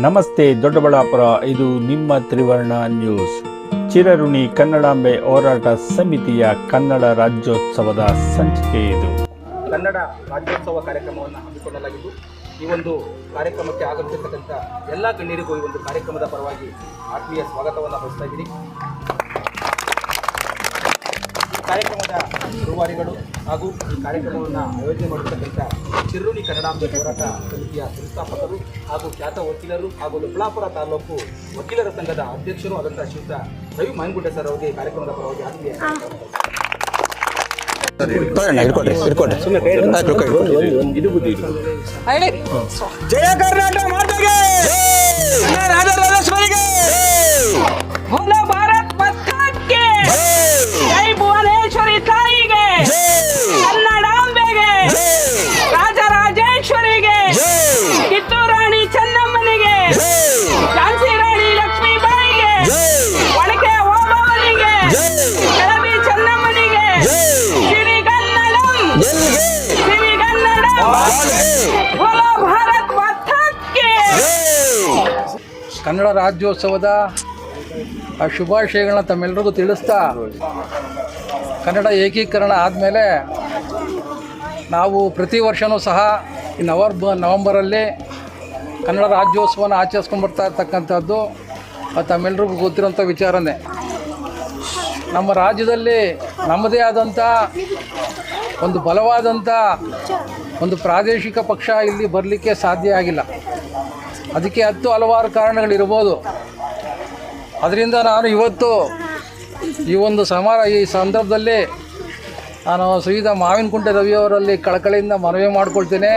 ನಮಸ್ತೆ ದೊಡ್ಡಬಳ್ಳಾಪುರ, ಇದು ನಿಮ್ಮ ತ್ರಿವರ್ಣ ನ್ಯೂಸ್. ಚಿರಋಣಿ ಕನ್ನಡಾಂಬೆ ಹೋರಾಟ ಸಮಿತಿಯ ಕನ್ನಡ ರಾಜ್ಯೋತ್ಸವದ ಸಂಚಿಕೆ ಇದು. ಕನ್ನಡ ರಾಜ್ಯೋತ್ಸವ ಕಾರ್ಯಕ್ರಮವನ್ನು ಹಮ್ಮಿಕೊಳ್ಳಲಾಗಿದ್ದು, ಈ ಒಂದು ಕಾರ್ಯಕ್ರಮಕ್ಕೆ ಆಗಮಿಸಿರ್ತಕ್ಕಂಥ ಎಲ್ಲ ಗಣ್ಯರಿಗೂ ಈ ಒಂದು ಕಾರ್ಯಕ್ರಮದ ಪರವಾಗಿ ಆತ್ಮೀಯ ಸ್ವಾಗತವನ್ನು ಬಯಸ್ತಾ ಇದ್ದೀನಿ. ಕಾರ್ಯಕ್ರಮದ ರೂವಾರಿಗಳು ಹಾಗೂ ಈ ಕಾರ್ಯಕ್ರಮವನ್ನು ಆಯೋಜನೆ ಮಾಡಿರ್ತಕ್ಕಂಥ ಚಿರುಳಿ ಕನ್ನಡಾಂಬೆ ಹೋರಾಟ ಸಮಿತಿಯ ಸಂಸ್ಥಾಪಕರು ಹಾಗೂ ಖ್ಯಾತ ವಕೀಲರು ಹಾಗೂ ದೊಡ್ಡಾಪುರ ತಾಲೂಕು ವಕೀಲರ ಸಂಘದ ಅಧ್ಯಕ್ಷರು ಆದಂಥ ಶ್ರೀಯುತ ರವಿ ಮಾನ್ಗುಡ್ಡೆ ಸರ್ ಅವರಿಗೆ ಈ ಕಾರ್ಯಕ್ರಮದ ಪರವಾಗಿ ಆಗಿದೆ. ಜಯ ಕರ್ನಾಟಕ ಕನ್ನಡ ರಾಜ್ಯೋತ್ಸವದ ಆ ಶುಭಾಶಯಗಳನ್ನ ತಮ್ಮೆಲ್ಲರಿಗೂ ತಿಳಿಸ್ತಾ ಕನ್ನಡ ಏಕೀಕರಣ ಆದಮೇಲೆ ನಾವು ಪ್ರತಿ ವರ್ಷವೂ ಸಹ ಈ ನವಂಬರ್ ನವಂಬರಲ್ಲಿ ಕನ್ನಡ ರಾಜ್ಯೋತ್ಸವನ ಆಚರಿಸ್ಕೊಂಡು ಬರ್ತಾ ಇರ್ತಕ್ಕಂಥದ್ದು ತಮ್ಮೆಲ್ಲರಿಗೂ ಗೊತ್ತಿರೋಂಥ ವಿಚಾರನೇ. ನಮ್ಮ ರಾಜ್ಯದಲ್ಲಿ ನಮ್ಮದೇ ಆದಂಥ ಒಂದು ಬಲವಾದಂಥ ಒಂದು ಪ್ರಾದೇಶಿಕ ಪಕ್ಷ ಇಲ್ಲಿ ಬರಲಿಕ್ಕೆ ಸಾಧ್ಯ ಆಗಿಲ್ಲ. ಅದಕ್ಕೆ ಹತ್ತು ಹಲವಾರು ಕಾರಣಗಳಿರ್ಬೋದು. ಅದರಿಂದ ನಾನು ಇವತ್ತು ಈ ಒಂದು ಸಮಾರ ಈ ಸಂದರ್ಭದಲ್ಲಿ ನಾನು ಶ್ರೀದ ಮಾವಿನಕುಂಟೆ ರವಿಯವರಲ್ಲಿ ಕಳಕಳಿಯಿಂದ ಮನವಿ ಮಾಡಿಕೊಳ್ತೇನೆ.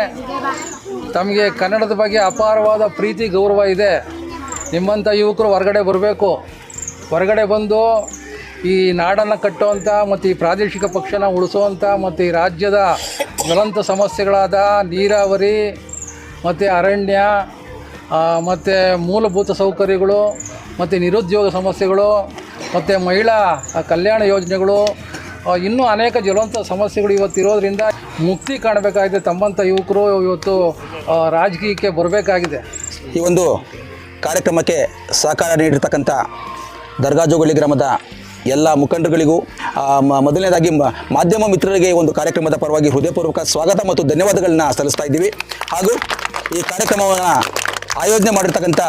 ತಮಗೆ ಕನ್ನಡದ ಬಗ್ಗೆ ಅಪಾರವಾದ ಪ್ರೀತಿ, ಗೌರವ ಇದೆ. ನಿಮ್ಮಂಥ ಯುವಕರು ಹೊರಗಡೆ ಬರಬೇಕು. ಹೊರಗಡೆ ಬಂದು ಈ ನಾಡನ್ನು ಕಟ್ಟುವಂಥ ಮತ್ತು ಈ ಪ್ರಾದೇಶಿಕ ಪಕ್ಷನ ಉಳಿಸುವಂಥ ಮತ್ತು ಈ ರಾಜ್ಯದ ಜ್ವಲಂತ ಸಮಸ್ಯೆಗಳಾದ ನೀರಾವರಿ ಮತ್ತು ಅರಣ್ಯ ಮತ್ತು ಮೂಲಭೂತ ಸೌಕರ್ಯಗಳು, ಮತ್ತು ನಿರುದ್ಯೋಗ ಸಮಸ್ಯೆಗಳು, ಮತ್ತು ಮಹಿಳಾ ಕಲ್ಯಾಣ ಯೋಜನೆಗಳು ಇನ್ನೂ ಅನೇಕ ಜ್ವಲಂತ ಸಮಸ್ಯೆಗಳು ಇವತ್ತು ಇರೋದರಿಂದ ಮುಕ್ತಿ ಕಾಣಬೇಕಾಗಿದೆ. ತಮ್ಮಂಥ ಯುವಕರು ಇವತ್ತು ರಾಜಕೀಯಕ್ಕೆ ಬರಬೇಕಾಗಿದೆ. ಈ ಒಂದು ಕಾರ್ಯಕ್ರಮಕ್ಕೆ ಸಹಕಾರ ನೀಡಿರ್ತಕ್ಕಂಥ ದರ್ಗಾಜೋಗಳಿ ಗ್ರಾಮದ ಎಲ್ಲ ಮುಖಂಡರುಗಳಿಗೂ ಮೊದಲನೇದಾಗಿ ಮಾಧ್ಯಮ ಮಿತ್ರರಿಗೆ ಒಂದು ಕಾರ್ಯಕ್ರಮದ ಪರವಾಗಿ ಹೃದಯಪೂರ್ವಕ ಸ್ವಾಗತ ಮತ್ತು ಧನ್ಯವಾದಗಳನ್ನ ಸಲ್ಲಿಸ್ತಾ ಇದ್ದೀವಿ. ಹಾಗೂ ಈ ಕಾರ್ಯಕ್ರಮವನ್ನು ಆಯೋಜನೆ ಮಾಡಿರ್ತಕ್ಕಂಥ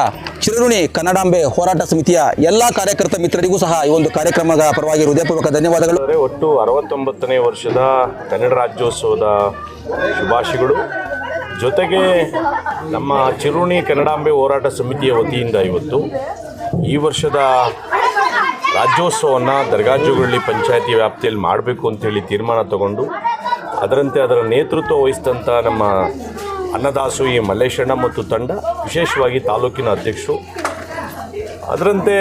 ಚಿರುಣಿ ಕನ್ನಡಾಂಬೆ ಹೋರಾಟ ಸಮಿತಿಯ ಎಲ್ಲ ಕಾರ್ಯಕರ್ತ ಮಿತ್ರರಿಗೂ ಸಹ ಈ ಒಂದು ಕಾರ್ಯಕ್ರಮದ ಪರವಾಗಿ ಹೃದಯಪೂರ್ವಕ ಧನ್ಯವಾದಗಳು. ಒಟ್ಟು ಅರವತ್ತೊಂಬತ್ತನೇ ವರ್ಷದ ಕನ್ನಡ ರಾಜ್ಯೋತ್ಸವದ ಶುಭಾಶಯಗಳು. ಜೊತೆಗೆ ನಮ್ಮ ಚಿರುಣಿ ಕನ್ನಡಾಂಬೆ ಹೋರಾಟ ಸಮಿತಿಯ ವತಿಯಿಂದ ಇವತ್ತು ಈ ವರ್ಷದ ರಾಜ್ಯೋತ್ಸವವನ್ನು ದರ್ಗಾಜುಗಳ್ಳಿ ಪಂಚಾಯತಿ ವ್ಯಾಪ್ತಿಯಲ್ಲಿ ಮಾಡಬೇಕು ಅಂತೇಳಿ ತೀರ್ಮಾನ ತಗೊಂಡು ಅದರಂತೆ ಅದರ ನೇತೃತ್ವ ವಹಿಸಿದಂಥ ನಮ್ಮ ಅನ್ನದಾಸೋಹಿ ಮಲ್ಲೇಶಣ್ಣ ಮತ್ತು ತಂಡ, ವಿಶೇಷವಾಗಿ ತಾಲೂಕಿನ ಅಧ್ಯಕ್ಷರು. ಅದರಂತೆ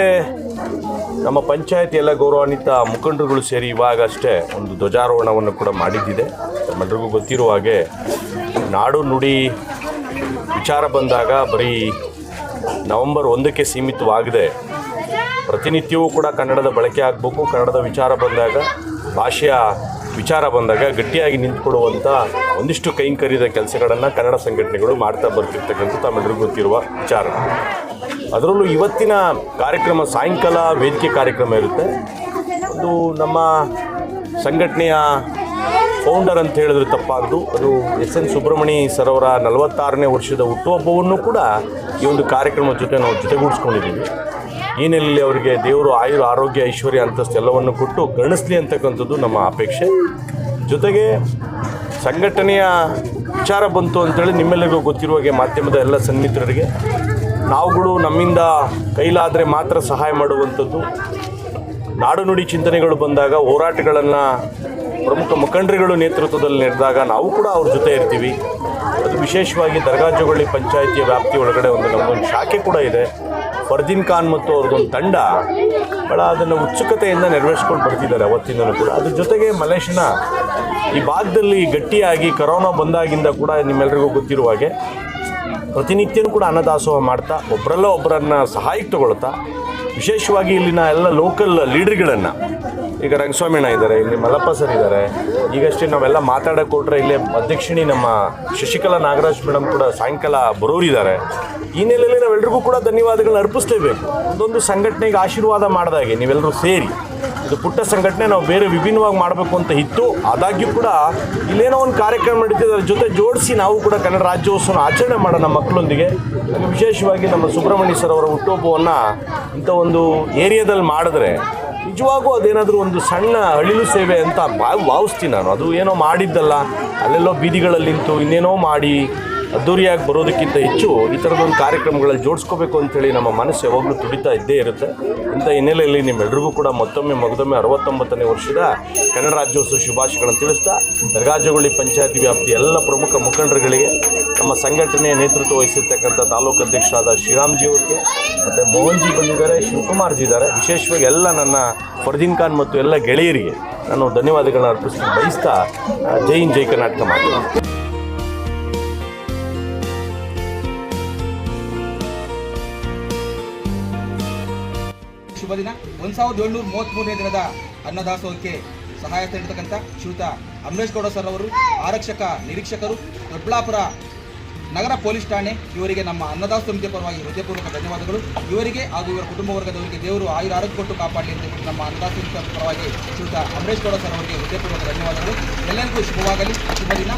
ನಮ್ಮ ಪಂಚಾಯತಿ ಎಲ್ಲ ಗೌರವಾನ್ವಿತ ಮುಖಂಡರುಗಳು ಸೇರಿ ಇವಾಗ ಅಷ್ಟೇ ಒಂದು ಧ್ವಜಾರೋಹಣವನ್ನು ಕೂಡ ಮಾಡಿದ್ದಿದೆ. ನಮ್ಮೆಲ್ಲರಿಗೂ ಗೊತ್ತಿರುವ ಹಾಗೆ ನಾಡು ನುಡಿ ವಿಚಾರ ಬಂದಾಗ ಬರೀ ನವೆಂಬರ್ ಒಂದಕ್ಕೆ ಸೀಮಿತವಾಗದೆ. ಪ್ರತಿನಿತ್ಯವೂ ಕೂಡ ಕನ್ನಡದ ಬಳಕೆ ಆಗಬೇಕು, ಕನ್ನಡದ ವಿಚಾರ ಬಂದಾಗ ಭಾಷೆಯ ವಿಚಾರ ಬಂದಾಗ ಗಟ್ಟಿಯಾಗಿ ನಿಂತ್ಕೊಡುವಂಥ ಒಂದಿಷ್ಟು ಕೈಂಕರ್ಯದ ಕೆಲಸಗಳನ್ನು ಕನ್ನಡ ಸಂಘಟನೆಗಳು ಮಾಡ್ತಾ ಬರ್ತಿರ್ತಕ್ಕಂಥ ತಮ್ಮೆಲ್ಲರಿಗೂ ಗೊತ್ತಿರುವ ವಿಚಾರ. ಅದರಲ್ಲೂ ಇವತ್ತಿನ ಕಾರ್ಯಕ್ರಮ ಸಾಯಂಕಾಲ ವೇದಿಕೆ ಕಾರ್ಯಕ್ರಮ ಇರುತ್ತೆ. ಅದು ನಮ್ಮ ಸಂಘಟನೆಯ ಫೌಂಡರ್ ಅಂತ ಹೇಳಿದ್ರೆ ತಪ್ಪಾಗದು. ಅದು ಎಸ್ ಎನ್ ಸುಬ್ರಹ್ಮಣಿ ಸರ್ ಅವರ ನಲವತ್ತಾರನೇ ವರ್ಷದ ಹುಟ್ಟುಹಬ್ಬವನ್ನು ಕೂಡ ಈ ಒಂದು ಕಾರ್ಯಕ್ರಮದ ಜೊತೆ ನಾವು ಜೊತೆಗೂಡಿಸ್ಕೊಂಡಿದ್ದೀವಿ. ಏನೆಲ್ಲಿ ಅವರಿಗೆ ದೇವರು ಆಯುರ ಆರೋಗ್ಯ ಐಶ್ವರ್ಯ ಅಂತಸ್ತು ಎಲ್ಲವನ್ನು ಕೊಟ್ಟು ಗಣಿಸ್ಲಿ ಅಂತಕ್ಕಂಥದ್ದು ನಮ್ಮ ಅಪೇಕ್ಷೆ. ಜೊತೆಗೆ ಸಂಘಟನೆಯ ವಿಚಾರ ಬಂತು ಅಂತೇಳಿ ನಿಮ್ಮೆಲ್ಲರಿಗೂ ಗೊತ್ತಿರುವ ಹಾಗೆ ಮಾಧ್ಯಮದ ಎಲ್ಲ ಸನ್ನಿಹಿತರಿಗೆ. ನಾವುಗಳು ನಮ್ಮಿಂದ ಕೈಲಾದರೆ ಮಾತ್ರ ಸಹಾಯ ಮಾಡುವಂಥದ್ದು. ನಾಡು ನುಡಿ ಚಿಂತನೆಗಳು ಬಂದಾಗ, ಹೋರಾಟಗಳನ್ನು ಪ್ರಮುಖ ಮುಖಂಡರುಗಳು ನೇತೃತ್ವದಲ್ಲಿ ನಡೆದಾಗ ನಾವು ಕೂಡ ಅವ್ರ ಜೊತೆ ಇರ್ತೀವಿ. ಅದು ವಿಶೇಷವಾಗಿ ದರ್ಗಾಜುಗಳಿ ಪಂಚಾಯಿತಿಯ ವ್ಯಾಪ್ತಿ ಒಳಗಡೆ ಒಂದು ನಮ್ಮೊಂದು ಶಾಖೆ ಕೂಡ ಇದೆ. ಫರ್ದೀನ್ ಖಾನ್ ಮತ್ತು ಅವ್ರದ್ದೊಂದು ತಂಡ ಬಹಳ ಅದನ್ನು ಉತ್ಸುಕತೆಯಿಂದ ನೆರವೇರಿಸ್ಕೊಂಡು ಬರ್ತಿದ್ದಾರೆ ಅವತ್ತಿಂದಲೂ ಕೂಡ. ಅದ್ರ ಜೊತೆಗೆ ಮಲೇಷ್ಯನ ಈ ಭಾಗದಲ್ಲಿ ಗಟ್ಟಿಯಾಗಿ ಕರೋನಾ ಬಂದಾಗಿಂದ ಕೂಡ ನಿಮ್ಮೆಲ್ಲರಿಗೂ ಗೊತ್ತಿರುವ ಹಾಗೆ ಪ್ರತಿನಿತ್ಯನೂ ಕೂಡ ಅನ್ನದಾಸೋಹ ಮಾಡ್ತಾ ಒಬ್ಬರಲ್ಲ ಒಬ್ಬರನ್ನ ಸಹಾಯಕ್ಕೆ ತಗೊಳ್ತಾ, ವಿಶೇಷವಾಗಿ ಇಲ್ಲಿನ ಎಲ್ಲ ಲೋಕಲ್ ಲೀಡರ್ಗಳನ್ನು ಈಗ ರಂಗಸ್ವಾಮಿಣ್ಣ ಇದ್ದಾರೆ, ಇಲ್ಲಿ ಮಲ್ಲಪ್ಪ ಸರ್ ಇದ್ದಾರೆ. ಈಗಷ್ಟೇ ನಾವೆಲ್ಲ ಮಾತಾಡಕ್ಕೆ ಕೊಟ್ಟರೆ ಇಲ್ಲೇ ಅಧ್ಯಕ್ಷಿಣಿ ನಮ್ಮ ಶಶಿಕಲಾ ನಾಗರಾಜ್ ಮೇಡಮ್ ಕೂಡ ಸಾಯಂಕಾಲ ಬರೋರಿದ್ದಾರೆ. ಈ ನೆಲೆಯಲ್ಲಿ ನಾವೆಲ್ಲರಿಗೂ ಕೂಡ ಧನ್ಯವಾದಗಳನ್ನ ಅರ್ಪಿಸಲೇಬೇಕು. ಒಂದೊಂದು ಸಂಘಟನೆಗೆ ಆಶೀರ್ವಾದ ಮಾಡಿದಾಗೆ ನೀವೆಲ್ಲರೂ ಸೇರಿ. ಇದು ಪುಟ್ಟ ಸಂಘಟನೆ, ನಾವು ಬೇರೆ ವಿಭಿನ್ನವಾಗಿ ಮಾಡಬೇಕು ಅಂತ ಇತ್ತು. ಆದಾಗ್ಯೂ ಕೂಡ ಇಲ್ಲೇನೋ ಒಂದು ಕಾರ್ಯಕ್ರಮ ನಡೀತಿದೆ, ಅದ್ರ ಜೊತೆ ಜೋಡಿಸಿ ನಾವು ಕೂಡ ಕನ್ನಡ ರಾಜ್ಯೋತ್ಸವನ ಆಚರಣೆ ಮಾಡೋಣ ಮಕ್ಕಳೊಂದಿಗೆ. ವಿಶೇಷವಾಗಿ ನಮ್ಮ ಸುಬ್ರಹ್ಮಣ್ಯ ಸರ್ ಅವರ ಹುಟ್ಟುಹಬ್ಬವನ್ನು ಇಂಥ ಒಂದು ಏರಿಯಾದಲ್ಲಿ ಮಾಡಿದ್ರೆ ನಿಜವಾಗೂ ಅದೇನಾದರೂ ಒಂದು ಸಣ್ಣ ಅಳಿಲು ಸೇವೆ ಅಂತ ಭಾವ ಭಾವಿಸ್ತೀನಿ ನಾನು. ಅದು ಏನೋ ಮಾಡಿದ್ದಲ್ಲ. ಅಲ್ಲೆಲ್ಲೋ ಬೀದಿಗಳಲ್ಲಿ ನಿಂತು ಇನ್ನೇನೋ ಮಾಡಿ ಅದ್ದೂರಿಯಾಗಿ ಬರೋದಕ್ಕಿಂತ ಹೆಚ್ಚು ಈ ಥರದೊಂದು ಕಾರ್ಯಕ್ರಮಗಳಲ್ಲಿ ಜೋಡಿಸ್ಕೋಬೇಕು ಅಂತೇಳಿ ನಮ್ಮ ಮನಸ್ಸು ಯಾವಾಗಲೂ ತುಡಿತಾ ಇದ್ದೇ ಇರುತ್ತೆ. ಇಂಥ ಹಿನ್ನೆಲೆಯಲ್ಲಿ ನಿಮ್ಮೆಲ್ಲರಿಗೂ ಕೂಡ ಮತ್ತೊಮ್ಮೆ ಮಗದೊಮ್ಮೆ ಅರವತ್ತೊಂಬತ್ತನೇ ವರ್ಷದ ಕನ್ನಡ ರಾಜ್ಯೋತ್ಸವ ಶುಭಾಶಯಗಳನ್ನು ತಿಳಿಸ್ತಾ, ದರ್ಗಾಜಗೊಳ್ಳಿ ಪಂಚಾಯತಿ ವ್ಯಾಪ್ತಿ ಎಲ್ಲ ಪ್ರಮುಖ ಮುಖಂಡರುಗಳಿಗೆ ನಮ್ಮ ಸಂಘಟನೆಯ ನೇತೃತ್ವ ವಹಿಸಿರ್ತಕ್ಕಂಥ ತಾಲೂಕು ಅಧ್ಯಕ್ಷರಾದ ಶ್ರೀರಾಮ್ಜಿ ಅವರಿಗೆ, ಮತ್ತು ಮೋಹನ್ಜಿ ಬಂದಿದ್ದಾರೆ, ಶಿವಕುಮಾರ್ಜಿ ಇದ್ದಾರೆ. ವಿಶೇಷವಾಗಿ ಎಲ್ಲ ನನ್ನ ಫರ್ದೀನ್ ಖಾನ್ ಮತ್ತು ಎಲ್ಲ ಗೆಳೆಯರಿಗೆ ನಾನು ಧನ್ಯವಾದಗಳನ್ನ ಅರ್ಪಿಸಿ ಬಯಸ್ತಾ ಜೈ ಹಿಂದ್, ಜೈ ಕರ್ನಾಟಕ ಮಾಡ್ತೀನಿ. ದಿನ ಒಂದು ಸಾವಿರದ ಏಳ್ನೂರ ಮೂವತ್ತ್ಮೂರನೇ ದಿನದ ಅನ್ನದಾಸೋಹಕ್ಕೆ ಸಹಾಯ ನೀಡತಕ್ಕಂಥ ಶ್ರೀಯುತ ಅಮರೇಶ್ ಗೌಡ ಸರ್ ಅವರು ಆರಕ್ಷಕ, ನಿರೀಕ್ಷಕರು, ದೊಡ್ಡಬಳ್ಳಾಪುರ ನಗರ ಪೊಲೀಸ್ ಠಾಣೆ, ಇವರಿಗೆ ನಮ್ಮ ಅನ್ನದಾಸ ಸಮಿತಿಯ ಪರವಾಗಿ ಹೃದಯಪೂರ್ವಕ ಧನ್ಯವಾದಗಳು. ಇವರಿಗೆ ಹಾಗೂ ಇವರ ಕುಟುಂಬ ವರ್ಗದವರಿಗೆ ದೇವರು ಆಯುರ ಆರೋಗ್ಯ ಕೊಟ್ಟು ಕಾಪಾಡಲಿ ಅಂತ ನಮ್ಮ ಅನ್ನದಾಸ ಸಮಿತಿಯ ಪರವಾಗಿ ಶ್ರೀಯುತ ಅಮರೇಶ್ ಗೌಡ ಸರ್ ಅವರಿಗೆ ಹೃದಯಪೂರ್ವಕ ಧನ್ಯವಾದಗಳು. ಎಲ್ಲರಿಗೂ ಶುಭವಾಗಲಿ. ಶುಭ ದಿನ.